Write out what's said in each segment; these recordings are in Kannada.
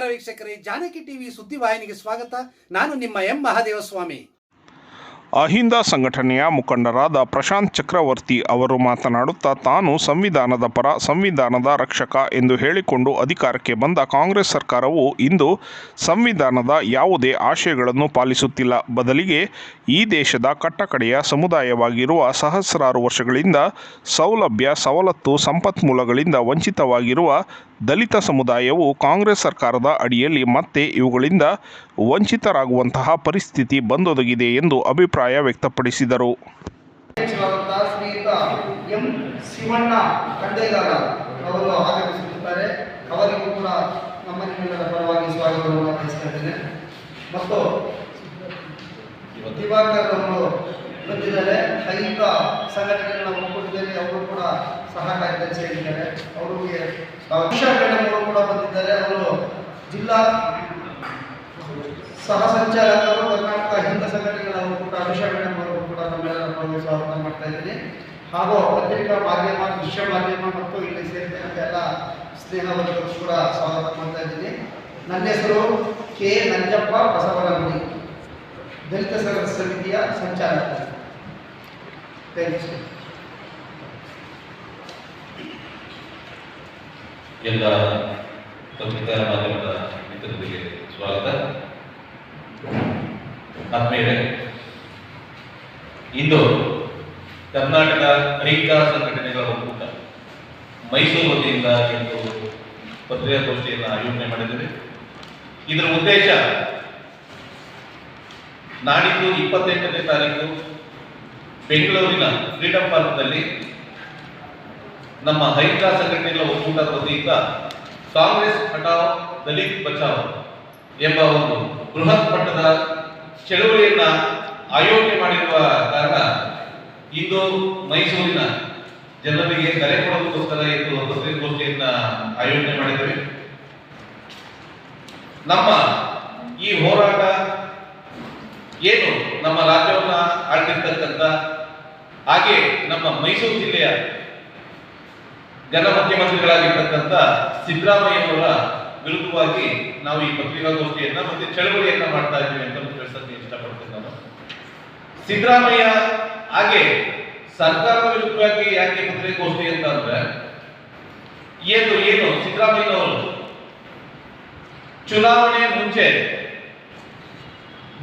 ನಮಸ್ಕಾರ ವೀಕ್ಷಕರೇ, ಜಾನಕಿ ಟಿವಿ ಸುದ್ದಿವಾಹಿನಿಗೆ ಸ್ವಾಗತ. ನಾನು ನಿಮ್ಮ ಎಂ ಮಹಾದೇವಸ್ವಾಮಿ. ಅಹಿಂದ ಸಂಘಟನೆಯ ಮುಖಂಡರಾದ ಪ್ರಶಾಂತ್ ಚಕ್ರವರ್ತಿ ಅವರು ಮಾತನಾಡುತ್ತಾ ತಾನು ಸಂವಿಧಾನದ ಪರ ಸಂವಿಧಾನದ ರಕ್ಷಕ ಎಂದು ಹೇಳಿಕೊಂಡು ಅಧಿಕಾರಕ್ಕೆ ಬಂದ ಕಾಂಗ್ರೆಸ್ ಸರ್ಕಾರವು ಇಂದು ಸಂವಿಧಾನದ ಯಾವುದೇ ಆಶಯಗಳನ್ನು ಪಾಲಿಸುತ್ತಿಲ್ಲ. ಬದಲಿಗೆ ಈ ದೇಶದ ಕಟ್ಟಕಡೆಯ ಸಮುದಾಯವಾಗಿರುವ ಸಹಸ್ರಾರು ವರ್ಷಗಳಿಂದ ಸೌಲಭ್ಯ, ಸವಲತ್ತು, ಸಂಪನ್ಮೂಲಗಳಿಂದ ವಂಚಿತವಾಗಿರುವ ದಲಿತ ಸಮುದಾಯವು ಕಾಂಗ್ರೆಸ್ ಸರ್ಕಾರದ ಅಡಿಯಲ್ಲಿ ಮತ್ತೆ ಇವುಗಳಿಂದ ವಂಚಿತರಾಗುವಂತಹ ಪರಿಸ್ಥಿತಿ ಬಂದೊದಗಿದೆ ಎಂದು ಅಭಿಪ್ರಾಯ ವ್ಯಕ್ತಪಡಿಸಿದರು. ಮತ್ತು ದಿವಾಕರ್ ಅವರು ಬಂದಿದ್ದಾರೆ ಐಕ ಸಂಘಟನೆಗಳ ಒಕ್ಕೂಟದಲ್ಲಿ ಅವರು ಕೂಡ ಸೇರಿದ್ದಾರೆ ಅವರಿಗೆ ಅವರು ಕೂಡ ಬಂದಿದ್ದಾರೆ. ಅವರು ಜಿಲ್ಲಾ ಸಹ ಕರ್ನಾಟಕ ಹಿಂದ ಸಂಘಟನೆಗಳ ಕೂಡ ಮೇಡಮ್ ಅವರು ಕೂಡ ನಮ್ಮೆಲ್ಲರ ಸ್ವಾಗತ ಮಾಡ್ತಾ ಇದ್ದೀನಿ ಹಾಗೂ ಪತ್ರಿಕಾ ಮಾಧ್ಯಮ, ದೃಶ್ಯ ಮಾಧ್ಯಮ ಮತ್ತು ಇಲ್ಲಿ ಸೇರಿದಂತೆ ಎಲ್ಲ ಸ್ನೇಹ ಕೂಡ ಸ್ವಾಗತ ಮಾಡ್ತಾ ಇದ್ದೀನಿ ನನ್ನ ಹೆಸರು ಕೆ. ನಂಜಪ್ಪ ಬಸವನಗುಡಿ, ದಲಿತ ಸಂಘ ಸಮಿತಿಯ ಸಂಚಾಲಕ. ಥ್ಯಾಂಕ್ ಯು ಎಲ್ಲ ಪತ್ರಿಕಾ ಮಾಧ್ಯಮದ ಮಿತ್ರರಿಗೆ ಸ್ವಾಗತ. ಆದ್ಮೇಲೆ ಇಂದು ಕರ್ನಾಟಕ ಅರಿಕಾ ಸಂಘಟನೆಗಳ ಒಕ್ಕೂಟ ಮೈಸೂರು ವತಿಯಿಂದ ಇಂದು ಪತ್ರಿಕಾಗೋಷ್ಠಿಯನ್ನು ಆಯೋಜನೆ ಮಾಡಿದ್ದೇವೆ. ಇದರ ಉದ್ದೇಶ, ನಾಡಿದ್ದು ಇಪ್ಪತ್ತೆಂಟನೇ ತಾರೀಕು ಬೆಂಗಳೂರಿನ ಫ್ರೀಡಂ ಪಾರ್ಕ್ನಲ್ಲಿ ನಮ್ಮ ಹೈಕ ಸಂಘಟನೆಗಳ ಒಕ್ಕೂಟದ ವತಿಯಿಂದ ಕಾಂಗ್ರೆಸ್ ಹಠಾವ್ ದಲಿತ್ ಬಚಾವ್ ಎಂಬ ಒಂದು ಬೃಹತ್ ಮಟ್ಟದ ಚಳುವಳಿಯನ್ನ ಆಯೋಜನೆ ಮಾಡಿರುವ ಕಾರಣ ಇಂದು ಮೈಸೂರಿನ ಜನರಿಗೆ ಕರೆ ಕೊಡೋದಕ್ಕೋಸ್ಕರ ಇಂದು ಪತ್ರಿಕಾಗೋಷ್ಠಿಯನ್ನ ಆಯೋಜನೆ ಮಾಡಿದ್ದೇವೆ. ನಮ್ಮ ಈ ಹೋರಾಟ ಏನು ನಮ್ಮ ರಾಜ್ಯವನ್ನ ಆಳ್ತಿರ್ತಕ್ಕಂಥ ಹಾಗೆ ನಮ್ಮ ಮೈಸೂರು ಜಿಲ್ಲೆಯ ಜನ ಮುಖ್ಯಮಂತ್ರಿಗಳಾಗಿರ್ತಕ್ಕಂಥ ಸಿದ್ದರಾಮಯ್ಯನವರ ವಿರುದ್ಧವಾಗಿ ನಾವು ಈ ಪತ್ರಿಕಾಗೋಷ್ಠಿಯನ್ನ ಮತ್ತೆ ಚಳವಳಿಯನ್ನ ಮಾಡ್ತಾ ಇದ್ದೀವಿ ಅಂತ ತಿಳಿಸಕ್ಕೆ ಇಷ್ಟಪಡ್ತೀನಿ ನಾನು. ಸಿದ್ದರಾಮಯ್ಯ ಹಾಗೆ ಸರ್ಕಾರದ ವಿರುದ್ಧವಾಗಿ ಯಾಕೆ ಪತ್ರಿಕಾಗೋಷ್ಠಿ ಅಂತ ಅಂದ್ರೆ, ಏನು ಏನು, ಸಿದ್ದರಾಮಯ್ಯನವರು ಚುನಾವಣೆ ಮುಂಚೆ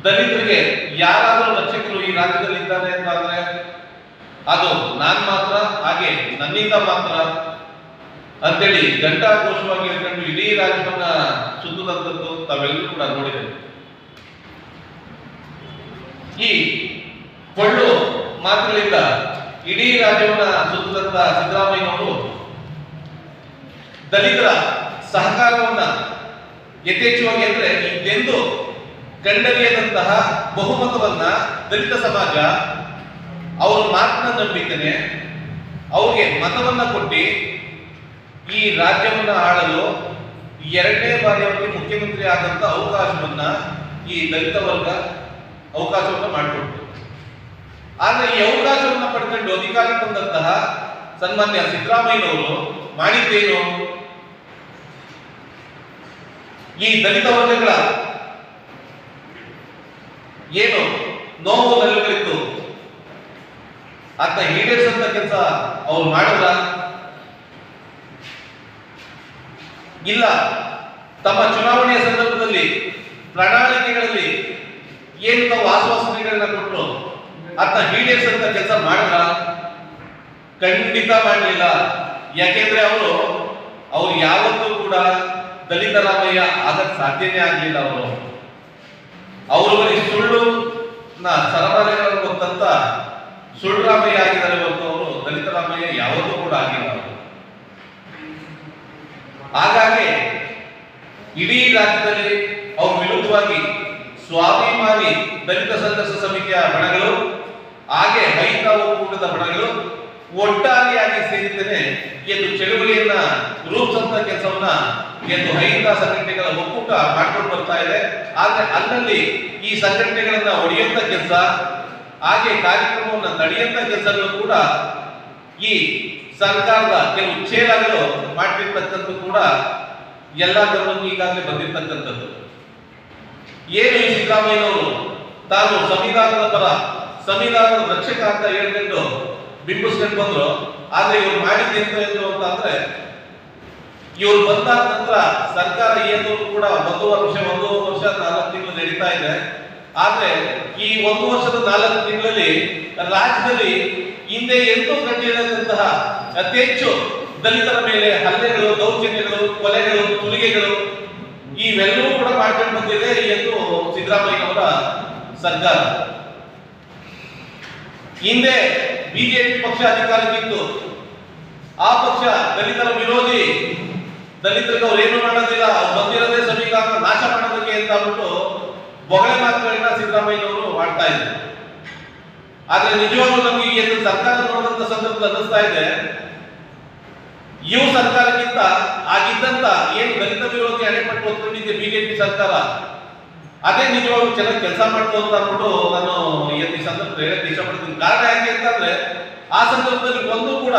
ದಲಿತರಿಗೆ ಯಾರಾದರೂ ರಕ್ಷಕರು ಈ ರಾಜ್ಯದಲ್ಲಿ ಇದ್ದಾರೆ ಅಂತ ಅದು ನಾನ್ ಮಾತ್ರ, ಹಾಗೆ ನನ್ನಿಂದ ಮಾತ್ರ ಅಂತೇಳಿ ಘಂಟಾಘೋಷವಾಗಿ ಹೇಳ್ಕೊಂಡು ಇಡೀ ರಾಜ್ಯವನ್ನ ಸುತ್ತದಂತದ್ದು ತಾವೆಲ್ಲರೂ ಕೂಡ ನೋಡಿದ್ದೇವೆ ಈ ಕೊಳ್ಳು ಮಾತುಗಳಿಂದ ಇಡೀ ರಾಜ್ಯವನ್ನ ಸುತ್ತದಂತ ಸಿದ್ದರಾಮಯ್ಯನವರು ದಲಿತರ ಸಹಕಾರವನ್ನ ಯಥೇಚ್ಛವಾಗಿ ಅಂದ್ರೆ ಇದೆಂದು ಕಂಡರಿಯದಂತಹ ಬಹುಮತವನ್ನ ದಲಿತ ಸಮಾಜ ಅವರ ಮಾತನ್ನ ನಂಬಿದ್ದೇನೆ ಅವ್ರಿಗೆ ಮತವನ್ನ ಕೊಟ್ಟು ಈ ರಾಜ್ಯವನ್ನು ಆಳಲು ಎರಡನೇ ಬಾರಿ ಅವರಿಗೆ ಮುಖ್ಯಮಂತ್ರಿ ಆದಂತ ಅವಕಾಶವನ್ನ ಈ ದಲಿತ ವರ್ಗ ಅವಕಾಶವನ್ನು ಮಾಡಿಕೊಡ್ತು ಆದ್ರೆ ಈ ಅವಕಾಶವನ್ನು ಪಡ್ಕೊಂಡು ಅಧಿಕಾರ ಬಂದಂತಹ ಸನ್ಮಾನ್ಯ ಸಿದ್ದರಾಮಯ್ಯನವರು ಮಾಡಿದ್ದೇನು? ಈ ದಲಿತ ವರ್ಗಗಳ ಏನು ನೋವು ನಲಿಗಳಿತ್ತು? ಅಂತ ಈಡೇರಿಸಂತ ಕೆಲಸ ಅವ್ರು ಮಾಡಿದ್ರ? ಇಲ್ಲ. ತಮ್ಮ ಚುನಾವಣೆಯ ಸಂದರ್ಭದಲ್ಲಿ ಪ್ರಣಾಳಿಕೆಗಳಲ್ಲಿ ಏನು ತಾವು ಆಶ್ವಾಸನೆಗಳನ್ನ ಕೊಟ್ಟರು ಅದನ್ನ ಈಡೇರಿಸಂತ ಕೆಲಸ ಮಾಡಿದ್ರ ಖಂಡಿತ ಮಾಡಲಿಲ್ಲ. ಯಾಕೆಂದ್ರೆ ಅವರು, ಅವ್ರು ಯಾವತ್ತೂ ಕೂಡ ದಲಿತ ರಾಮಯ್ಯ ಆಗಕ್ ಸಾಧ್ಯನೇ ಆಗಲಿಲ್ಲ ಅವರು. ಅವರುಗಳಿಗೆ ಸುಳ್ಳು ನ ಸರಬರಾಜುಗಳನ್ನು ರಾಮಯ್ಯ ಆಗಿದ್ದಾರೆ ಅವರು ದಲಿತ ರಾಮಯ್ಯ ಯಾವತ್ತೂ ಕೂಡ ಆಗಿಲ್ಲ. ಹಾಗಾಗಿ ಇಡೀ ರಾಜ್ಯದಲ್ಲಿ ಅವ್ರ ವಿರುದ್ಧವಾಗಿ ಸ್ವಾಭಿಮಾನಿ ದಲಿತ ಸಂಘರ್ಷ ಸಮಿತಿಯ ಬಣಗಳು, ಹಾಗೆ ರೈತ ಒಕ್ಕೂಟದ ಬಣಗಳು ಒಟ್ಟಾರೆಯಾಗಿ ಸೇರಿದ್ದೇನೆ ಎಂದು ಚಳುವಳಿಯನ್ನ ರೂಪಿಸಂತ ಕೆಲಸವನ್ನ ಎಂದು ಹೈಂದ ಸಂಘಟನೆಗಳ ಒಕ್ಕೂಟ ಮಾಡ್ಕೊಂಡು ಬರ್ತಾ ಇದೆ. ಆದ್ರೆ ಅಲ್ಲಲ್ಲಿ ಈ ಸಂಘಟನೆಗಳನ್ನ ಒಡೆಯುವಂತ ಕೆಲಸ, ಹಾಗೆ ಕಾರ್ಯಕ್ರಮವನ್ನು ತಡೆಯುವಂತ ಕೆಲಸಗಳು ಕೂಡ ಈ ಸರ್ಕಾರದ ಕೆಲವು ಛೇದಗಳು ಮಾಡಿರ್ತಕ್ಕಂಥ ಕೂಡ ಎಲ್ಲ ಧರ್ಮಕ್ಕೂ ಈಗಾಗಲೇ ಬಂದಿರತಕ್ಕಂಥದ್ದು. ಏನು ಈ ಸಿದ್ದರಾಮಯ್ಯನವರು? ತಾನು ಸಂವಿಧಾನದ ಪರ, ಸಂವಿಧಾನದ ರಕ್ಷಕ ಅಂತ ಹೇಳ್ಕೊಂಡು ಬಿಂಬಿಸ್ಕೊಂಡು ಬಂದ್ರು. ಆದ್ರೆ ಇವ್ರು ಮಾಡಿದ್ದು ಎಂತ ಹೇಳಿದ್ರು ಅಂತ ಅಂದ್ರೆ, ಇವ್ರು ಬಂದಾದ ನಂತರ ಸರ್ಕಾರ ಏನು ಕೂಡ ಒಂದು ವರ್ಷ ಒಂದು ವರ್ಷ ನಾಲ್ಕು ತಿಂಗಳು ನಡೀತಾ ಇದೆ. ಆದ್ರೆ ಈ ಒಂದು ವರ್ಷದ ನಾಲ್ಕು ತಿಂಗಳಲ್ಲಿ ರಾಜ್ಯದಲ್ಲಿ ಹಿಂದೆ ಎಂದೂ ಕಂಡಿರದಂತಹ ಅತಿ ಹೆಚ್ಚು ದಲಿತರ ಮೇಲೆ ಹಲ್ಲೆಗಳು, ದೌರ್ಜನ್ಯಗಳು, ಕೊಲೆಗಳು, ತುಲಿಗೆಗಳು ಇವೆಲ್ಲವೂ ಕೂಡ ಮಾಡ್ಕೊಂಡು ಬಂದಿದೆ ಎಂದು ಸಿದ್ದರಾಮಯ್ಯನವರ ಸರ್ಕಾರ. ಹಿಂದೆ ಬಿಜೆಪಿ ಪಕ್ಷ ಅಧಿಕಾರಕ್ಕಿತ್ತು. ಆ ಪಕ್ಷ ದಲಿತರ ವಿರೋಧಿ. ದಲಿತರಿಗೆ ಅವ್ರು ಏನು ಮಾಡೋದಿಲ್ಲ, ಅವ್ರು ಬಂದಿರೋದೇ ಸಂವಿಧಾನ ನಾಶ ಮಾಡೋದಕ್ಕೆ ಅಂತ ಅಂದ್ಬಿಟ್ಟು ಬೊಗಳೆ ಮಾತುಗಳನ್ನ ಸಿದ್ದರಾಮಯ್ಯನವರು ಮಾಡ್ತಾ ಇದ್ರು. ಆದ್ರೆ ನಿಜವಾಗ್ಲೂ ನಮಗೆ ಒಂದು ಸರ್ಕಾರ ನೋಡಿದಂತ ಸಂದರ್ಭದಲ್ಲಿ ಅನ್ನಿಸ್ತಾ ಇದೆ. ಇವು ಸರ್ಕಾರಕ್ಕಿಂತ ಆಗಿದ್ದಂತ ಏನು ದಲಿತ ವಿರೋಧಿ ಅಣೆಪಟ್ಟು ಹೊತ್ಕೊಂಡಿದ್ದೆ ಬಿಜೆಪಿ ಸರ್ಕಾರ, ಅದೇ ನಿಜವಾಗ್ಲೂ ಚೆನ್ನಾಗಿ ಕೆಲಸ ಮಾಡ್ತು ಅಂತ ಅಂದ್ಬಿಟ್ಟು ನಾನು ಈ ಸಂದರ್ಭದಲ್ಲಿ ಹೇಳಕ್ಕೆ ಇಷ್ಟಪಡ್ತೀನಿ. ಕಾರಣ ಯಾಕೆ ಅಂತಂದ್ರೆ ಆ ಸಂದರ್ಭದಲ್ಲಿ ಒಂದು ಕೂಡ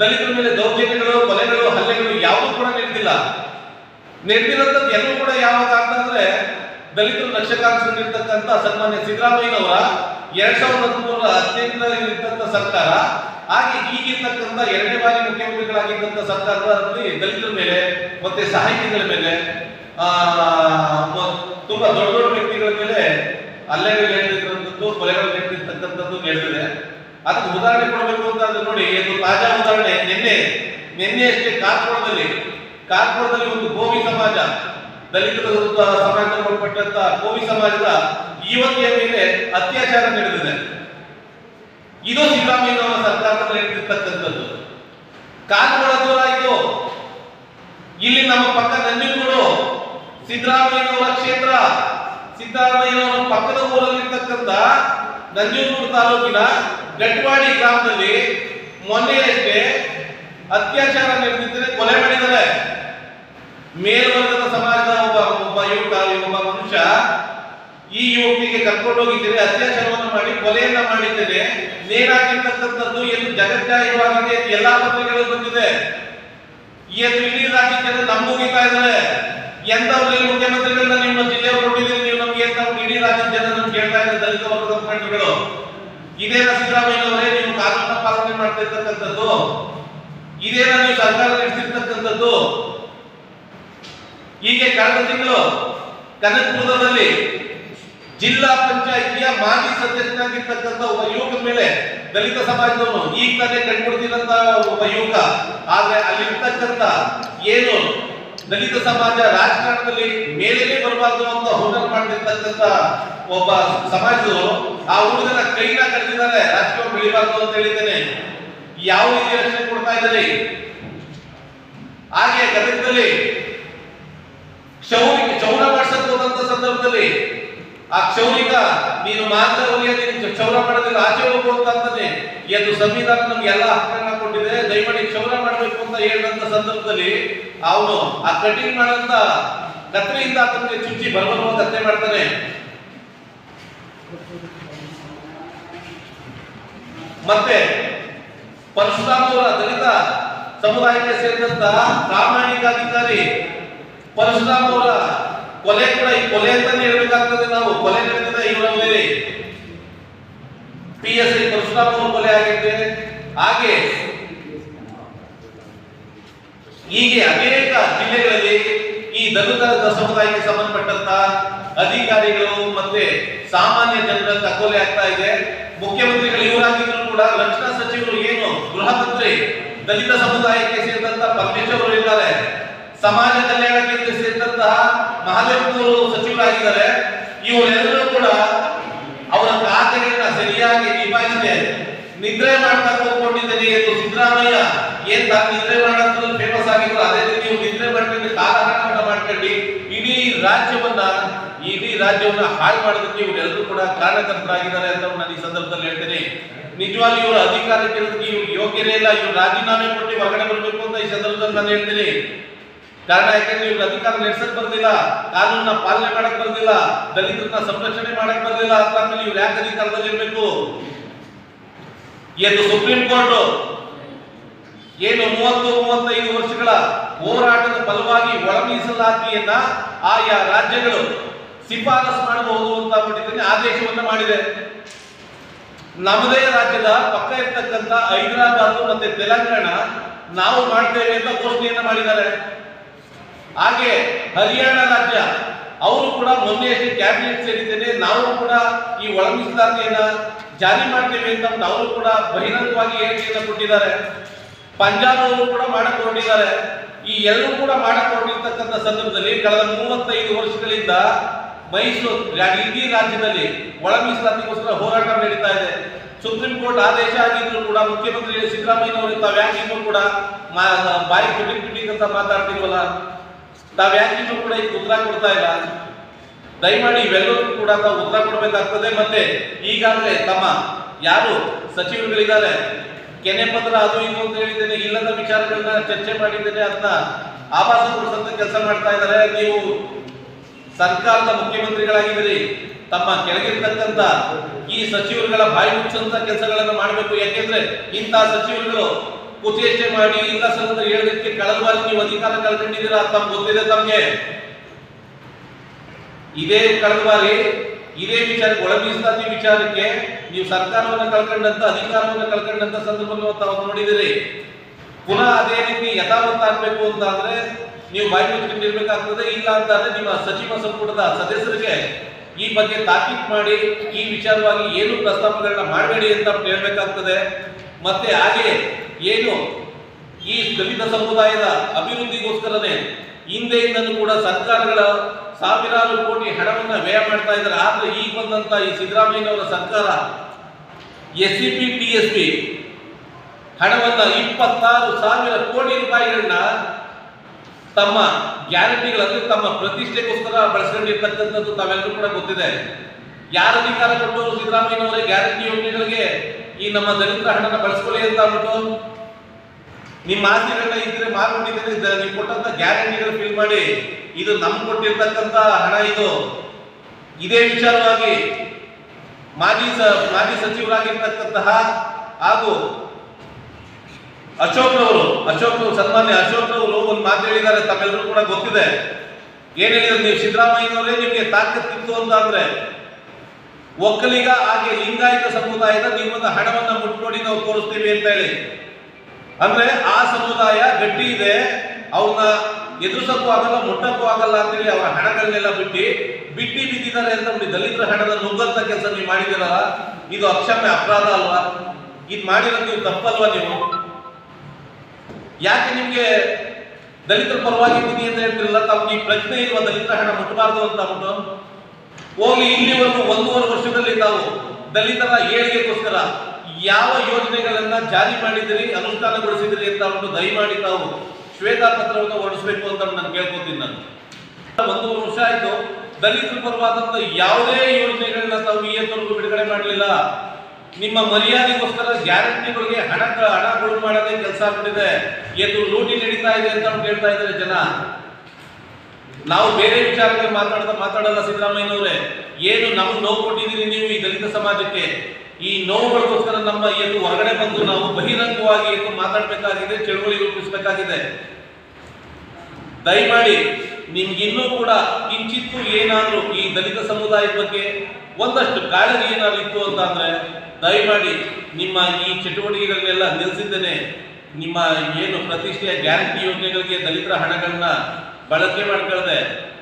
ದಲಿತರ ಮೇಲೆ ದೌರ್ಜನ್ಯಗಳು, ಕೊಲೆಗಳು, ಹಲ್ಲೆಗಳು ಯಾವುದೂ ಕೂಡ ನಡೆದಿಲ್ಲ. ನಡೆದಿರೋಂಥದ್ದು ಎಲ್ಲವೂ ಕೂಡ ಯಾವಾಗ ಅಂತಂದ್ರೆ ದಲಿತರು ರಕ್ಷಕಾಂಶದಲ್ಲಿರ್ತಕ್ಕಂಥ ಸನ್ಮಾನ್ಯ ಸಿದ್ದರಾಮಯ್ಯನವರ ಎರಡ್ ಸಾವಿರದ ಹದಿಮೂರರ ಹದಿನೆಂಟರಲ್ಲಿರ್ತಕ್ಕಂಥ ಸರ್ಕಾರ, ಹಾಗೆ ಈಗಿರ್ತಕ್ಕಂಥ ಎರಡನೇ ಬಾರಿ ಮುಖ್ಯಮಂತ್ರಿಗಳಾಗಿದ್ದಂಥ ಸರ್ಕಾರದಲ್ಲಿ ದಲಿತರ ಮೇಲೆ, ಮತ್ತೆ ಸಾಹಿತಿಗಳ ಮೇಲೆ ತುಂಬಾ ದೊಡ್ಡ ದೊಡ್ಡ ವ್ಯಕ್ತಿಗಳ ಮೇಲೆ ಅಲ್ಲೇ ನಡೆದಿರ್ತಕ್ಕಂಥದ್ದು ಕೊಲೆಗಳು ನಡೆದಿರ್ತಕ್ಕಂಥದ್ದು ನಡೆದಿದೆ. ಅದಕ್ಕೆ ಉದಾಹರಣೆ ಕೊಡಬೇಕು ಅಂತ ಅಂದ್ರೆ ನೋಡಿ, ಇದು ತಾಜಾ ಉದಾಹರಣೆ. ನಿನ್ನೆ ನಿನ್ನೆ ಅಷ್ಟೇ ಕಾರ್ಪುರದಲ್ಲಿ ಕಾರ್ಪುರದಲ್ಲಿ ಒಂದು ಗೋವಿ ಸಮಾಜ, ದಲಿತರ ಸಮಾಜದಲ್ಲಿ ಒಳಪಟ್ಟಂತ ಗೋವಿ ಸಮಾಜದ ಯುವತಿಯ ಮೇಲೆ ಅತ್ಯಾಚಾರ ನಡೆದಿದೆ. ಇದು ಸಿದ್ದರಾಮಯ್ಯನವರ ಸರ್ಕಾರದಲ್ಲಿ ನಡೆದಿರ್ತಕ್ಕಂಥದ್ದು. ಕಾರ್ಕಳ ದೂರ ಇದು. ಇಲ್ಲಿ ನಮ್ಮ ಪಕ್ಕ ನಂಜನಗೂಡು ಸಿದ್ದರಾಮಯ್ಯನವರ ಕ್ಷೇತ್ರ. ಸಿದ್ದರಾಮಯ್ಯನವರ ಪಕ್ಕದ ಊರಲ್ಲಿರ್ತಕ್ಕಂಥ ನಂಜನಗೂಡು ತಾಲೂಕಿನ ಗಟ್ವಾಡಿ ಗ್ರಾಮದಲ್ಲಿ ಮೊನ್ನೆಯಷ್ಟೇ ಅತ್ಯಾಚಾರ ನಡೆದಿದ್ದರೆ ಕೊಲೆ ಮಾಡಿದ್ದಾರೆ. ಮೇಲ್ವರ್ಗದ ಸಮಾಜದ ಒಬ್ಬ ಒಬ್ಬ ಯುವಕ, ಒಬ್ಬ ಮನುಷ್ಯ ಈ ಯುವಕಿಗೆ ಕರ್ಕೊಂಡು ಹೋಗಿದ್ದೇನೆ ಅತ್ಯಾಚಾರವನ್ನು ಮಾಡಿ, ಕೊಲೆಯನ್ನ ಮಾಡಿದ್ದೇನೆ. ನೇರಾಗಿರ್ತಕ್ಕಂಥದ್ದು ಎಂದು ಜಗಜ್ಜಾಹಿರವಾಗಿದೆ ಎಲ್ಲಾ ಪತ್ರಿಕೆಗಳು ಬಂದಿದೆ. ಎಂದು ಇಡೀ ರಾಜ್ಯಕ್ಕೆ ನಮ್ಗೆ ಹೋಗಿತಾ ಇದ್ದಾರೆ. ಎಂತವ್ರಲ್ಲಿ ಮುಖ್ಯಮಂತ್ರಿಗಳನ್ನ ನಿಮ್ಮ ಜಿಲ್ಲೆಯವರು ಕೊಟ್ಟಿದ್ದೀರಿ ನೀವು ನಮ್ಗೆ ಅಂತ ಇಡೀ ರಾಜ್ಯದ ಜನ ನಮ್ಗೆ ಕೇಳ್ತಾ ಇದ್ದಾರೆ, ದಲಿತ ವರ್ಗದ ಮುಖಂಡರುಗಳು. ಇದೇನ ಸಿದ್ದರಾಮಯ್ಯನವರೇ, ನೀವು ಕಾನೂನ ಪಾಲನೆ ಮಾಡ್ತಿರ್ತಕ್ಕಂಥದ್ದು ಇದೇನ ನೀವು ಸರ್ಕಾರ ನಡೆಸಿರ್ತಕ್ಕಂಥದ್ದು ಹೀಗೆ ಕಳೆದ ತಿಂಗಳು ಕನಕಪುರದಲ್ಲಿ ಜಿಲ್ಲಾ ಪಂಚಾಯಿತಿಯ ಮಾಜಿ ಸದಸ್ಯನಾಗಿರ್ತಕ್ಕಂಥ ಒಬ್ಬ ಯುವಕನ ಮೇಲೆ ದಲಿತ ಸಮಾಜದವನು ಈಗ ತಾನೇ ಕಂಡುಬಿಡ್ತಿರಂತ ಒಬ್ಬ ಯುವಕ. ಆದ್ರೆ ಅಲ್ಲಿರ್ತಕ್ಕಂಥ ಏನು ದಲಿತ ಸಮಾಜ ರಾಜಕಾರಣದಲ್ಲಿ ಮೇಲೇನೆ ಬರಬಾರ್ದು ಅಂತ ಹೋರಾಟ ಮಾಡ್ತಿರ್ತಕ್ಕಂಥ ಒಬ್ಬ ಸಮಾಜದವರು ಆ ಹುಡುಗನ ಕೈನ ಕರೆದಿದ್ದಾರೆ ರಾಜಕೀಯ ಬೆಳಿಬಾರ್ದು ಅಂತ ಹೇಳಿದ್ದೇನೆ. ಯಾವ ರೀತಿ ಕೊಡ್ತಾ ಇದ್ದಾರೆ? ಹಾಗೆ ಗದಗದಲ್ಲಿ ಚೌರ ಚೌರ ಮಾಡ್ಸಕ್ ಹೋದಂತ ಸಂದರ್ಭದಲ್ಲಿ ಆ ಕ್ಷೌರಿಕ, ನೀನು ಮಾತ್ರ ಒಲಿಯದೆ ಕ್ಷೌರ ಮಾಡೋದಿಲ್ಲ ಆಚೆ ಹೋಗು ಅಂತ ಎಂದು ಸಂವಿಧಾನ ನಮ್ಗೆ ಎಲ್ಲ ಹಕ್ಕನ್ನ ಕೊಟ್ಟಿದೆ ದಯಮಾಡಿ ಕ್ಷೌರ ಮಾಡಬೇಕು ಅಂತ ಹೇಳಿದಂತ ಸಂದರ್ಭದಲ್ಲಿ ಅವನು ಆ ಕಟಿಂಗ್ ಮಾಡಂತ ಕತ್ರಿಯಿಂದ ಆತನಿಗೆ ಚುಚ್ಚಿ ಬರಬರುವ ಕತ್ತೆ ಮಾಡ್ತಾನೆ ಮತ್ತೆ ಪರಶುರಾಮ್ ಅವರ ದಲಿತ ಸಮುದಾಯಕ್ಕೆ ಸೇರಿದಂತ ಪ್ರಾಮಾಣಿಕ ಅಧಿಕಾರಿ ಪರಶುರಾಮ್ ಅವರ ಕೊಲೆ ಕೂಡ ಈ ಕೊಲೆ ಅಂತಾನೆ ಹೇಳ್ಬೇಕಾಗ್ತದೆ ನಾವು. ಕೊಲೆ ನಡೆದಿದೆ ಇವರಲ್ಲಿ ಪಿ ಎಸ್ ಐ ಪರಶುರಾಮ್ ಕೊಲೆ ಆಗಿದೆ ಹಾಗೆ ಹೀಗೆ ಅನೇಕ ಜಿಲ್ಲೆಗಳಲ್ಲಿ ಈ ದಲಿತ ಸಮುದಾಯಕ್ಕೆ ಸಂಬಂಧಪಟ್ಟಂತ ಅಧಿಕಾರಿಗಳು ಮತ್ತೆ ಸಾಮಾನ್ಯ ಜನರ ಕೊಲೆ ಆಗ್ತಾ ಇದೆ. ಮುಖ್ಯಮಂತ್ರಿಗಳು ಇವರಾಗಿದ್ರು ಕೂಡ ರಕ್ಷಣಾ ಸಚಿವರು ಏನು ಗೃಹ ಮಂತ್ರಿ, ದಲಿತ ಸಮುದಾಯಕ್ಕೆ ಸೇರಿದಂತಹ ಪರಮೇಶ್ವರ್ ಇದ್ದಾರೆ. ಸಮಾಜ ಕಲ್ಯಾಣಕ್ಕೆ ಸೇರಿದಂತಹ ಮಹಾದೇವನವರು ಸಚಿವರಾಗಿದ್ದಾರೆ, ಇವರೆಲ್ಲರೂ ಕೂಡ ಅವರ ಖಾತೆಗಳನ್ನ ಸರಿಯಾಗಿ ನಿಭಾಯಿಸಿದೆ ನಿದ್ರೆ ಮಾಡ್ತಾ ಕೂತ್ಕೊಂಡಿದ್ದೇನೆ ಎಂದು ಸಿದ್ದರಾಮಯ್ಯ ಏನ್ ತಾನು ನಿದ್ರೆ ಮಾಡೋದ್ರಲ್ಲಿ ಫೇಮಸ್ ಆಗಿದ್ರು ಅದೇ ರೀತಿ ನೀವು ನಿದ್ರೆ ಮಾಡ್ಕೊಂಡು ಕಾಲಹರಣ ಮಾಡ್ಕೊಂಡು ಇಡೀ ರಾಜ್ಯವನ್ನ ಇಡೀ ರಾಜ್ಯವನ್ನ ಹಾಳು ಮಾಡೋದಕ್ಕೆ ಇವರೆಲ್ಲರೂ ಕೂಡ ಕಾರಣಕರ್ತರಾಗಿದ್ದಾರೆ ಅಂತ ನಾನು ಈ ಸಂದರ್ಭದಲ್ಲಿ ಹೇಳ್ತೇನೆ. ನಿಜವಾಗಿ ಇವರು ಅಧಿಕಾರಕ್ಕೆ ಇರೋದಕ್ಕೆ ಇವ್ರು ಯೋಗ್ಯರೇ ಇಲ್ಲ, ಇವ್ರು ರಾಜೀನಾಮೆ ಕೊಟ್ಟು ಹೊರಗಡೆ ಬರಬೇಕು ಅಂತ ಈ ಸಂದರ್ಭದಲ್ಲಿ ನಾನು ಹೇಳ್ತೀನಿ. ಕಾರಣ ಯಾಕಂದ್ರೆ ಇವ್ರಿಗೆ ಅಧಿಕಾರ ನಡೆಸಕ್ ಬರ್ದಿಲ್ಲ ಕಾನೂನನ್ನ ಪಾಲನೆ ಮಾಡಕ್ ಬರ್ದಿಲ್ಲ ದಲಿತರನ್ನ ಸಂರಕ್ಷಣೆ ಮಾಡಕ್ ಬರ್ದಿಲ್ಲ ಅಂತ ಅಂದ್ಮೇಲೆ ಇವ್ರು ಯಾಕೆ ಅಧಿಕಾರದಲ್ಲಿ ಇರ್ಬೇಕು ಎಂದು ಸುಪ್ರೀಂ ಕೋರ್ಟ್. ಏನು ಮೂವತ್ತು, ಮೂವತ್ತೈದು ವರ್ಷಗಳ ಹೋರಾಟದ ಫಲವಾಗಿ ಒಳ ಮೀಸಲಾತಿಯನ್ನ ಆಯಾ ರಾಜ್ಯಗಳು ಶಿಫಾರಸು ಮಾಡಬಹುದು ಅಂತ ಬಿಟ್ಟಿದ್ದೇನೆ ಆದೇಶವನ್ನ ಮಾಡಿದೆ. ನಮ್ಮದೇ ರಾಜ್ಯದ ಪಕ್ಕ ಇರ್ತಕ್ಕಂಥ ಹೈದರಾಬಾದ್ ಮತ್ತೆ ತೆಲಂಗಾಣ ನಾವು ಮಾಡ್ತೇವೆ ಅಂತ ಘೋಷಣೆಯನ್ನ ಮಾಡಿದ್ದಾರೆ. ಹಾಗೆ ಹರಿಯಾಣ ರಾಜ್ಯ, ಅವರು ಕೂಡ ಮೊನ್ನೆಯಷ್ಟೇ ಕ್ಯಾಬಿನೆಟ್ ಸೇರಿದ್ದೇನೆ. ನಾವು ಕೂಡ ಈ ಒಳ ಜಾರಿ ಮಾಡ್ತೇವೆ ಅಂತ ಅವರು ಕೂಡ ಬಹಿರಂಗವಾಗಿ ಹೇಳಿಕೆಯನ್ನು ಕೊಟ್ಟಿದ್ದಾರೆ. ಪಂಜಾಬ್ ಅವರು ಕೂಡ ಮಾಡಿಕೊಂಡಿದ್ದಾರೆ. ಈ ಎಲ್ಲರೂ ಕೂಡ ಮಾಡಿಕೊಂಡಿರ್ತಕ್ಕಂಥ ಸಂದರ್ಭದಲ್ಲಿ ಕಳೆದ ಮೂವತ್ತೈದು ವರ್ಷಗಳಿಂದ ಮೈಸೂರು ಇಡೀ ರಾಜ್ಯದಲ್ಲಿ ಒಳ ಮೀಸಲಾತಿಗೋಸ್ಕರ ಹೋರಾಟ ನಡೀತಾ ಇದೆ. ಸುಪ್ರೀಂ ಕೋರ್ಟ್ ಆದೇಶ ಆಗಿದ್ರು ಕೂಡ ಮುಖ್ಯಮಂತ್ರಿ ಸಿದ್ದರಾಮಯ್ಯ ಅವರು ವ್ಯಾಖ್ಯಾನ ಕೂಡ ಬಾಯಿ ಪಿಟಿಂಗ್ ಅಂತ ಮಾತಾಡ್ತಿಲ್ವಲ್ಲ? ತಾವ್ ಯಾಕಿನ್ನೂ ಕೂಡ ಈಗ ಉತ್ತರ ಕೊಡ್ತಾ ಇಲ್ಲ. ದಯಮಾಡಿ ಇವೆಲ್ಲರೂ ಕೂಡ ತಾವು ಉತ್ತರ ಕೊಡಬೇಕಾಗ್ತದೆ. ಮತ್ತೆ ಈಗಾಗಲೇ ತಮ್ಮ ಯಾರು ಸಚಿವರುಗಳಿದ್ದಾರೆ, ಕೆನೆ ಪತ್ರ ಅದು ಇದು ಅಂತ ಹೇಳಿದ್ದೇನೆ, ಇಲ್ಲದ ವಿಚಾರಗಳನ್ನ ಚರ್ಚೆ ಮಾಡಿದ್ದೇನೆ ಅದನ್ನ ಆವಾಸ ಕೊಡಿಸಂತ ಕೆಲಸ ಮಾಡ್ತಾ ಇದ್ದಾರೆ. ನೀವು ಸರ್ಕಾರದ ಮುಖ್ಯಮಂತ್ರಿಗಳಾಗಿದ್ದೀರಿ, ತಮ್ಮ ಕೆಳಗಿರ್ತಕ್ಕಂಥ ಈ ಸಚಿವರುಗಳ ಬಾಯಿ ಮುಚ್ಚಂತ ಕೆಲಸಗಳನ್ನು ಮಾಡಬೇಕು. ಯಾಕೆಂದ್ರೆ ಇಂತಹ ಸಚಿವರುಗಳು ಕುಚೇಷ್ಟೆ ಮಾಡಿ, ಇಲ್ಲ ಸಲ್ಲದ ಹೇಳಿದಕ್ಕೆ ಕಳೆದ ನೀವು ಅಧಿಕಾರ ಕಳ್ಕೊಂಡಿದ್ದೀರಾ ತಮ್ಗೆ ಗೊತ್ತಿದೆ ತಮ್ಗೆ. ಇದೇ ಕಳೆದ ಇದೇ ವಿಚಾರಕ್ಕೆ ಒಳಗಿಸ್ತಾ ಮೀಸಲಾತಿ ವಿಚಾರಕ್ಕೆ, ನೀವು ಸರ್ಕಾರವನ್ನು ಕಳ್ಕೊಂಡಂತ, ಅಧಿಕಾರವನ್ನು ಕಳ್ಕೊಂಡಂತ ಸಂದರ್ಭವನ್ನು ತಾವು ನೋಡಿದಿರಿ ಪುನಃ ಅದೇ ರೀತಿ ಯಥಾವತ್ತ ಆಗ್ಬೇಕು ಅಂತ ಅಂದ್ರೆ ನೀವು ಬಾಯಿ ಮುಚ್ಕೊಂಡಿರ್ಬೇಕಾಗ್ತದೆ ಇಲ್ಲ ಅಂತ ಅಂದ್ರೆ ನಿಮ್ಮ ಸಚಿವ ಸಂಪುಟದ ಸದಸ್ಯರಿಗೆ ಈ ಬಗ್ಗೆ ತಾಕೀತ್ ಮಾಡಿ, ಈ ವಿಚಾರವಾಗಿ ಏನು ಪ್ರಸ್ತಾಪಗಳನ್ನ ಮಾಡಬೇಡಿ ಅಂತ ಹೇಳ್ಬೇಕಾಗ್ತದೆ. ಮತ್ತೆ ಹಾಗೆ ಏನು? ಈ ದಲಿತ ಸಮುದಾಯದ ಅಭಿವೃದ್ಧಿಗೋಸ್ಕರನೇ ಹಿಂದೆಯಿಂದಲೂ ಕೂಡ ಸರ್ಕಾರಗಳ ಸಾವಿರಾರು ಕೋಟಿ ಹಣವನ್ನು ವ್ಯಯ ಮಾಡ್ತಾ ಇದ್ದಾರೆ. ಆದ್ರೆ ಈಗ ಬಂದಂತ ಈ ಸಿದ್ದರಾಮಯ್ಯನವರ ಸರ್ಕಾರ S C P T S P ಹಣವನ್ನ ಇಪ್ಪತ್ತಾರು ಸಾವಿರ ಕೋಟಿ ರೂಪಾಯಿಗಳನ್ನ ತಮ್ಮ ಗ್ಯಾರಂಟಿಗಳಂದ್ರೆ ತಮ್ಮ ಪ್ರತಿಷ್ಠೆಗೋಸ್ಕರ ಬಳಸ್ಕೊಂಡಿರ್ತಕ್ಕಂಥದ್ದು ತಾವೆಲ್ಲರೂ ಕೂಡ ಗೊತ್ತಿದೆ. ಯಾರ ಅಧಿಕಾರ ಕೊಟ್ಟವರು ಸಿದ್ದರಾಮಯ್ಯನವರ? ಗ್ಯಾರಂಟಿ ಯೋಜನೆಗಳಿಗೆ ಈ ನಮ್ಮ ದಲಿತ ಹಣನ ಬಳಸ್ಕೊಳ್ಳಿ ಅಂತ ಅಂದ್ಬಿಟ್ಟು ನಿಮ್ಮ ಆಸ್ತಿಗಳನ್ನ ಇದ್ರೆ ಮಾತು ಇದ್ರೆ ನೀವು ಕೊಟ್ಟಂತ ಗ್ಯಾರಂಟಿಗಳು ಫಿಲ್ ಮಾಡಿ, ಇದು ನಮ್ ಕೊಟ್ಟಿರ್ತಕ್ಕಂತ ಹಣ ಇದು. ಇದೇ ವಿಚಾರವಾಗಿ ಮಾಜಿ ಮಾಜಿ ಸಚಿವರಾಗಿರ್ತಕ್ಕಂತಹ ಹಾಗೂ ಅಶೋಕ್ ಅವರು ಅಶೋಕ್ ಸನ್ಮಾನ್ಯ ಅಶೋಕ್ ಅವರು ಒಂದು ಮಾತು ಹೇಳಿದ್ದಾರೆ ತಮ್ಮೆಲ್ಲರೂ ಕೂಡ ಗೊತ್ತಿದೆ. ಏನ್ ಹೇಳಿದ್ರೆ ನೀವು ಸಿದ್ದರಾಮಯ್ಯನವರೇ ನಿಮಗೆ ತಾಕತ್ತಿತ್ತು ಅಂತ ಅಂದ್ರೆ ಒಕ್ಕಲಿಗ ಹಾಗೆ ಲಿಂಗಾಯತ ಸಮುದಾಯದ ನಿಮ್ಮನ್ನ ಹಣವನ್ನ ಮುಟ್ಕೊಂಡು ನಾವು ತೋರಿಸ್ತೀವಿ ಅಂತ ಹೇಳಿ. ಅಂದ್ರೆ ಆ ಸಮುದಾಯ ಗಟ್ಟಿ ಇದೆ ಅವ್ರನ್ನ ಎದುರಿಸಕ್ಕೂ ಆಗಲ್ಲ, ಮುಟ್ಟಕ್ಕೂ ಆಗಲ್ಲ ಅಂತೇಳಿ ಅವರ ಹಣಗಳನ್ನೆಲ್ಲ ಬಿಟ್ಟು, ಬಿಟ್ಟಿ ಬಿದ್ದಿದ್ದಾರೆ ಅಂತ ನೋಡಿ ದಲಿತರ ಹಣದ ನುಗ್ಗಂತ ಕೆಲಸ ನೀವು ಮಾಡಿದಿರಲ್ಲ ಇದು ಅಕ್ಷಮ್ಯ ಅಪರಾಧ ಅಲ್ವಾ? ಇದು ಮಾಡಿರೋದು ನೀವು ತಪ್ಪಲ್ವಾ ನೀವು? ಯಾಕೆ ನಿಮ್ಗೆ ದಲಿತರ ಪರವಾಗಿದ್ದೀನಿ ಅಂತ ಹೇಳ್ತಿರಲ್ಲ? ತಮ್ಗೆ ಈ ಪ್ರಜ್ಞೆ ಇಲ್ವಾ ದಲಿತರ ಹಣ ಮುಟ್ಟಬಾರ್ದು ಅಂತ ಅಂದ್ಬಿಟ್ಟು. ಹೋಗಿ ಇಲ್ಲಿವರೆಗೂ ಒಂದೂವರೆ ವರ್ಷದಲ್ಲಿ ತಾವು ದಲಿತರ ಏಳಿಗೆಗೋಸ್ಕರ ಯಾವ ಯೋಜನೆಗಳನ್ನ ಜಾರಿ ಮಾಡಿದಿರಿ ಅನುಷ್ಠಾನಗೊಳಿಸಿದಿರಿ ಅಂತ ಒಂದು ದಯಮಾಡಿ ತಾವು ಶ್ವೇತಾ ಪತ್ರವನ್ನು ಹೊರಡಿಸಬೇಕು ಅಂತ ನಾನು ಕೇಳ್ಕೊತೀನಿ ನಾನು. ಒಂದೂವರೆ ವರ್ಷ ಆಯ್ತು, ದಲಿತರ ಪರವಾದಂತ ಯಾವುದೇ ಯೋಜನೆಗಳನ್ನ ತಾವು ಇವತ್ತವರೆಗೂ ಬಿಡುಗಡೆ ಮಾಡಲಿಲ್ಲ. ನಿಮ್ಮ ಮರ್ಯಾದೆಗೋಸ್ಕರ ಗ್ಯಾರಂಟಿಗಳಿಗೆ ಹಣ ಹಣ ಕೊಡು ಮಾಡೋದೇ ಕೆಲಸ ಆಗ್ಬಿಟ್ಟಿದೆ. ಎದ್ದು ಲೂಟಿ ನಡೀತಾ ಇದೆ ಅಂತ ಕೇಳ್ತಾ ಇದ್ದಾರೆ ಜನ. ನಾವು ಬೇರೆ ವಿಚಾರಗಳು ಮಾತಾಡದ ಮಾತಾಡಲ್ಲ ಸಿದ್ದರಾಮಯ್ಯನವರೇ, ಏನು ನಾವು ನೋವು ಕೊಟ್ಟಿದ್ದೀರಿ ನೀವು ಈ ದಲಿತ ಸಮಾಜಕ್ಕೆ? ಈ ನೋವುಗಳಿಗೋಸ್ಕರ ನಮ್ಮ ಏನು ಹೊರಗಡೆ ಬಂದು ನಾವು ಬಹಿರಂಗವಾಗಿ ಏನು ಮಾತಾಡಬೇಕಾಗಿದೆ ಚಳುವಳಿ ರೂಪಿಸಬೇಕಾಗಿದೆ. ದಯಮಾಡಿ ನಿಮ್ಗಿನ್ನೂ ಕೂಡ ಕಿಂಚಿತ್ತು ಏನಾದರೂ ಈ ದಲಿತ ಸಮುದಾಯದ ಬಗ್ಗೆ ಒಂದಷ್ಟು ಕಾಳಜಿ ಏನಾದ್ರು ಇತ್ತು ಅಂತ ಅಂದ್ರೆ, ದಯಮಾಡಿ ನಿಮ್ಮ ಈ ಚಟುವಟಿಕೆಗಳನ್ನೆಲ್ಲ ನಿಲ್ಲಿಸಿದ್ದೇನೆ ನಿಮ್ಮ ಏನು ಪ್ರತಿಷ್ಠೆಯ ಗ್ಯಾರಂಟಿ ಯೋಜನೆಗಳಿಗೆ ದಲಿತರ ಹಣಗಳನ್ನ ಬಳಕೆ ಮಾಡ್ಕೊಳ್ಳದೆ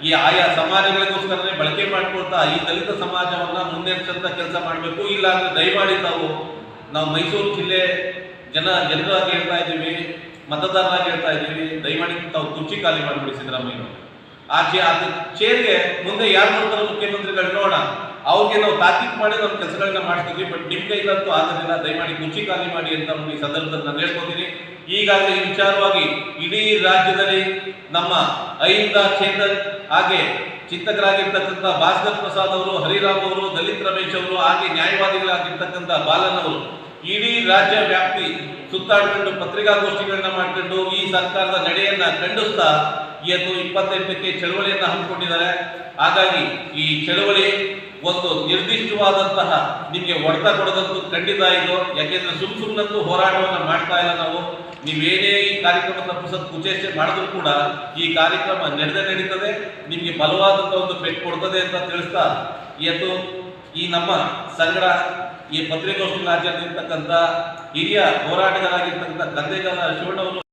ಈ ಆಯಾ ಸಮಾಜಗಳಿಗೋಸ್ಕರನೇ ಬಳಕೆ ಮಾಡ್ಕೊಳ್ತಾ ಈ ದಲಿತ ಸಮಾಜವನ್ನ ಮುನ್ನೆಚ್ಚಂತ ಕೆಲಸ ಮಾಡಬೇಕು. ಇಲ್ಲ ಅಂದ್ರೆ ದಯಮಾಡಿ ತಾವು ನಾವು ಮೈಸೂರು ಜಿಲ್ಲೆ ಜನ ಜನರಾಗಿ ಹೇಳ್ತಾ ಇದ್ದೀವಿ, ಮತದಾರರಾಗಿ ಹೇಳ್ತಾ ಇದ್ದೀವಿ. ದಯಮಾಡಿ ತಾವು ಕುರ್ಚಿ ಖಾಲಿ ಮಾಡಿಬಿಡಿ ಸಿದ್ದರಾಮಯ್ಯ ಆ ಚೇರ್ಗೆ ಮುಂದೆ ಯಾರು ಮಾಡ್ತಾರೋ ಮುಖ್ಯಮಂತ್ರಿಗಳು ನೋಡೋಣ. ಅವ್ರಿಗೆ ನಾವು ತಾಕೀತ್ ಮಾಡಿ ನಮ್ಮ ಕೆಲಸಗಳನ್ನ ಮಾಡ್ತಿದ್ವಿ ಬಟ್ ನಿಮ್ ಕೈಲಂತೂ ಆಗೋದಿಲ್ಲ ದಯಮಾಡಿ ಕುಚಿ ಖಾಲಿ ಮಾಡಿ ಅಂತ ಈ ಸಂದರ್ಭದಲ್ಲಿ ನಾನು ಹೇಳ್ಕೊತೀನಿ ಈಗಾಗಲೇ ವಿಚಾರವಾಗಿ ಇಡೀ ರಾಜ್ಯದಲ್ಲಿ ನಮ್ಮ ಅಹಿಂದ ಚೇತನ್ ಹಾಗೆ ಚಿಂತಕರಾಗಿರ್ತಕ್ಕಂಥ ಭಾಸ್ಕರ್ ಪ್ರಸಾದ್ ಅವರು, ಹರಿರಾಮ್ ಅವರು, ದಲಿತ್ ರಮೇಶ್ ಅವರು, ಹಾಗೆ ನ್ಯಾಯವಾದಿಗಳಾಗಿರ್ತಕ್ಕಂಥ ಬಾಲನ್ ಅವರು ಇಡೀ ರಾಜ್ಯ ವ್ಯಾಪ್ತಿ ಸುತ್ತಾಡ್ಕೊಂಡು ಪತ್ರಿಕಾಗೋಷ್ಠಿಗಳನ್ನ ಮಾಡ್ಕೊಂಡು ಈ ಸರ್ಕಾರದ ನಡೆಯನ್ನ ಖಂಡಿಸ್ತಾ ಇವತ್ತು ಇಪ್ಪತ್ತೆಂಟಕ್ಕೆ ಚಳವಳಿಯನ್ನ ಹಮ್ಮಿಕೊಂಡಿದ್ದಾರೆ. ಹಾಗಾಗಿ ಈ ಚಳವಳಿ ಒಂದು ನಿರ್ದಿಷ್ಟವಾದಂತಹ ನಿಮಗೆ ಒಡೆತ ಕೊಡೋದಂತೂ ಖಂಡಿತ ಇದು. ಯಾಕೆಂದ್ರೆ ಸುಮ್ ಸುಮ್ಮನಂತೂ ಹೋರಾಟವನ್ನು ಮಾಡ್ತಾ ಇಲ್ಲ ನಾವು. ನೀವೇನೇ ಈ ಕಾರ್ಯಕ್ರಮ ತಪ್ಪಿಸೋದು ಕುಚೇಷ್ಟೆ ಮಾಡಿದ್ರು ಕೂಡ ಈ ಕಾರ್ಯಕ್ರಮ ನಡೆದೇ ನಡೀತದೆ. ನಿಮಗೆ ಬಲವಾದಂಥ ಒಂದು ಪೆಟ್ಟು ಕೊಡ್ತದೆ ಅಂತ ತಿಳಿಸ್ತಾ ಇವತ್ತು ಈ ನಮ್ಮ ಸಂಗಡ ಈ ಪತ್ರಿಕೋಷ್ಠಿ ರಾಜ್ಯದಲ್ಲಿರ್ತಕ್ಕಂಥ ಹಿರಿಯ ಹೋರಾಟಗಾರಾಗಿರ್ತಕ್ಕಂಥ ಗದ್ದೆಗಾರ ಶಿವಣ್ಣವರು